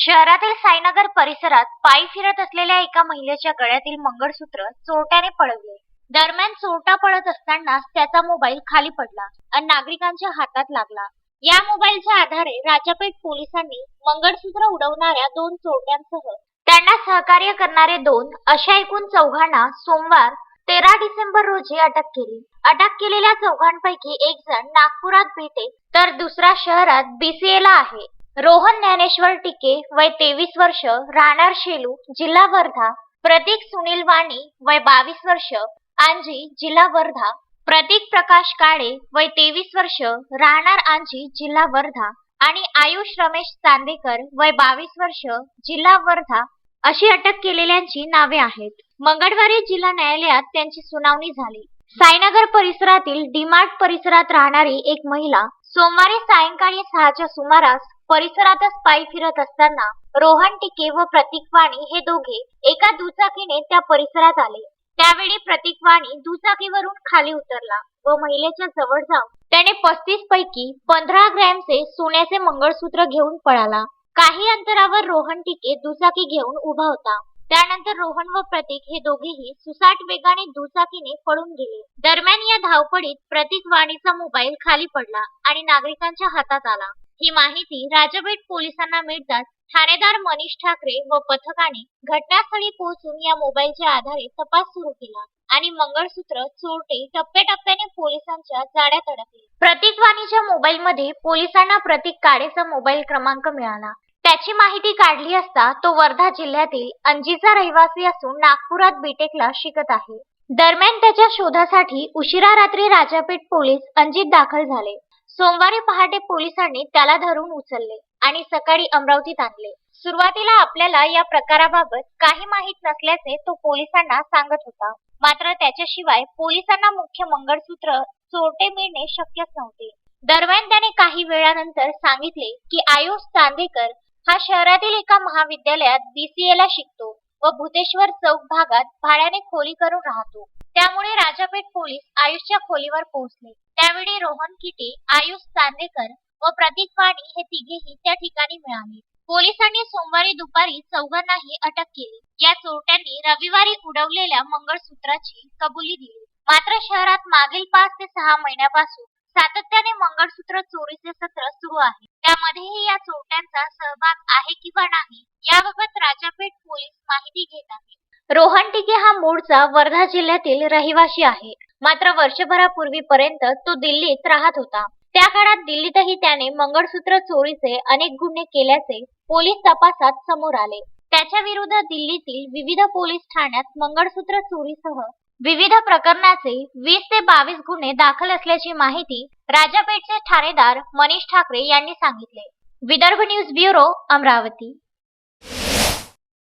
शहरातील साईनगर परिसरात पायी फिरत असलेल्या एका महिलेच्या गळ्यातील मंगळसूत्र चोरट्याने पळवले. दरम्यान चोरटा पळत असतानाच त्याचा मोबाईल खाली पडला आणि नागरिकांच्या हातात लागला. या मोबाईलच्या आधारे राजापेठ पोलिसांनी मंगळसूत्र उडवणाऱ्या दोन चोरट्यांसह त्यांना सहकार्य करणारे दोन अशा एकूण चौघांना सोमवार तेरा डिसेंबर रोजी अटक केली. अटक केलेल्या चौघांपैकी एक जण नागपुरात भेटे तर दुसरा शहरात बीसीए ला आहे. रोहन ज्ञानेश्वर टिके वय तेवीस वर्ष राहणार शेलू जिल्हा वर्धा प्रतीक सुनील वाणी वय बावीस वर्ष आंजी जिल्हा वर्धा प्रतीक प्रकाश काळे वय तेवीस वर्ष राहणार आंजी जिल्हा वर्धा आणि आयुष रमेश चांदेकर वय बावीस वर्ष जिल्हा वर्धा अशी अटक केलेल्यांची नावे आहेत. मंगळवारी जिल्हा न्यायालयात त्यांची सुनावणी झाली. साईनगर परिसरातील डीमार्ट परिसरात राहणारी एक महिला सोमवारी सायंकाळी सहाच्या सुमारास परिसरातच पायी फिरत असताना रोहन टिके व प्रतीक वाणी हे दोघे एका दुचाकीने त्या परिसरात आले. त्यावेळी प्रतीक वाणी दुचाकीवरून खाली उतरला व महिलेच्या जवळ जाऊन त्याने पस्तीस पैकी पंधरा ग्रॅमचे सोन्याचे मंगळसूत्र घेऊन पळाला. काही अंतरावर रोहन टिके दुचाकी घेऊन उभा होता. त्यानंतर रोहन व प्रतीक हे दोघेही सुसाट वेगाने दुचाकीने पळून गेले. दरम्यान या धावपडीत प्रतीक वाणीचा मोबाईल खाली पडला आणि नागरिकांच्या हातात आला. ही माहिती राजबेट पोलिसांना मिळताच ठाणेदार मनीष ठाकरे व पथकाने घटनास्थळी पोहोचून या मोबाईलच्या आधारे तपास सुरू केला आणि मंगळसूत्र चोरटे टप्प्याटप्प्याने पोलिसांच्या जाड्यात अडकले. प्रतीक वाणीच्या मोबाईलमध्ये पोलिसांना प्रतीक काळेचा मोबाईल क्रमांक मिळाला. त्याची माहिती काढली असता तो वर्धा जिल्ह्यातील अंजीचा रहिवासी असून नागपुरात बीटेकला शिकत आहे. दरम्यान त्याच्या शोधासाठी उशिरा रात्री राजापेठ पोलीस अंजीत दाखल झाले. सोमवारी पहाटे पोलिसांनी त्याला धरून उचलले आणि सकाळी अमरावतीत आणले. सुरुवातीला आपल्याला या प्रकाराबाबत काही माहीत नसल्याचे तो पोलिसांना सांगत होता. मात्र त्याच्याशिवाय पोलिसांना मुख्य मंगळसूत्र चोरटे मिळणे शक्यच नव्हते. दरम्यान त्याने काही वेळानंतर सांगितले की आयुष चांदेकर हा शहरातील एका महाविद्यालयात बीसीए ला शिकतो व भूतेश्वर चौक भागात भाड्याने खोली करून राहतो. त्यामुळे राजापेठ पोलीस आयुषच्या खोलीवर पोहोचले. त्यावेळी रोहन किटे आयुष चांदेकर व प्रतीक वाणी हे तिघेही त्या ठिकाणी मिळाले. पोलिसांनी सोमवारी दुपारी चौघांनाही अटक केली. या चोरट्यांनी रविवारी उडवलेल्या मंगळसूत्राची कबुली दिली. मात्र शहरात मागील पाच ते सहा महिन्यापासून सातत्याने मंगळसूत्र चोरीचे सत्र सुरू आहे. त्यामध्येही या चोरट्यांचा सहभाग आहे किंवा नाही याबाबत राजापेठ पोलीस माहिती घेत आहेत. रोहन टिके हा मूळचा वर्धा जिल्ह्यातील रहिवासी आहे. मात्र वर्षभरापूर्वीपर्यंत तो दिल्लीत राहत होता. त्या काळात दिल्लीतही त्याने मंगळसूत्र चोरीचे अनेक गुन्हे केल्याचे पोलीस तपासात समोर आले. त्याच्या विरुद्ध दिल्लीतील विविध पोलीस ठाण्यात मंगळसूत्र चोरीसह विविध प्रकरणाचे वीस ते बावीस गुन्हे दाखल असल्याची माहिती राजापेठचे ठाणेदार मनीष ठाकरे यांनी सांगितले. Vidarbha news bureau Amravati.